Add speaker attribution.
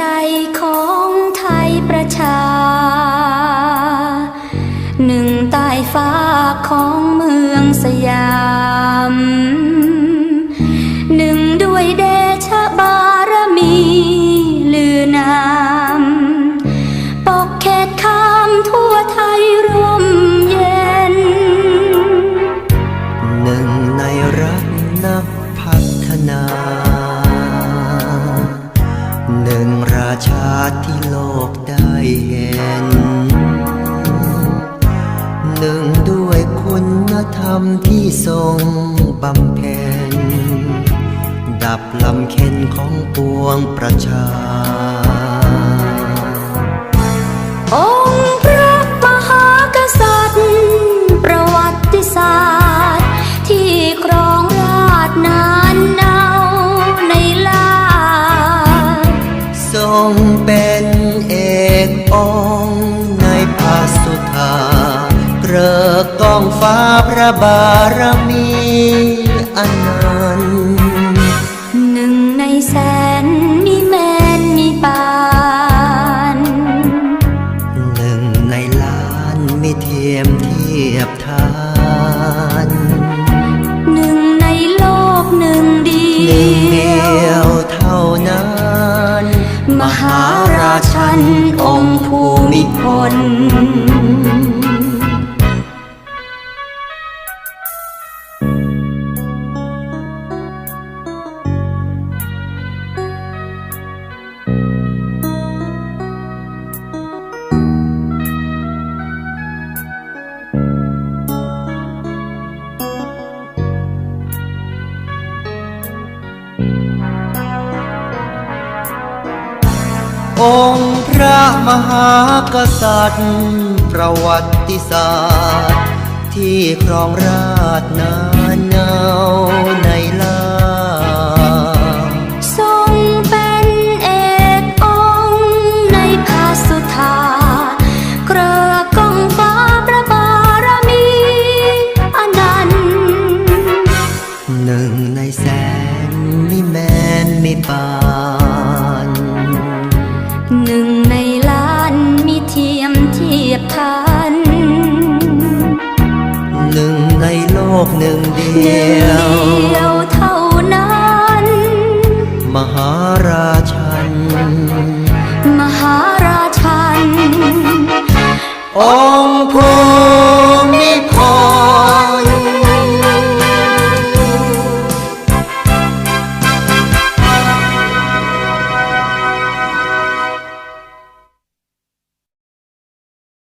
Speaker 1: จของไทยประชา หนึ่งใต้ฟ้าของเมืองสยาม หนึ่งรา
Speaker 2: ชาที่โลกได้เห็น หนึ่งด้วยคุณธรรมที่ทรงบำเพ็ญดับลำเค็นของปวงประชา
Speaker 1: ทรงเป็
Speaker 2: นเอกองในพระสุธาเกรอกองฟ้าพระบารมีอันนันต์
Speaker 1: หนึ่งในแสนมีแมนมีปาน
Speaker 2: หนึ่งในล้านม่เทียมเทียบทา
Speaker 1: ภูมิพล
Speaker 2: องค์พระ มหากษัตริย์ ประวัติศาสตร์ ที่ครองราชนานเนาในลา
Speaker 1: ทรงเป็นเอกองค์ในพระสุธาเกรอกองฟ้าพระบารมีอนันต์
Speaker 2: หนึ่งในแสนมิแมนมิปา
Speaker 1: บทัน
Speaker 2: หนึ่งในโลกหนึ่งเดียว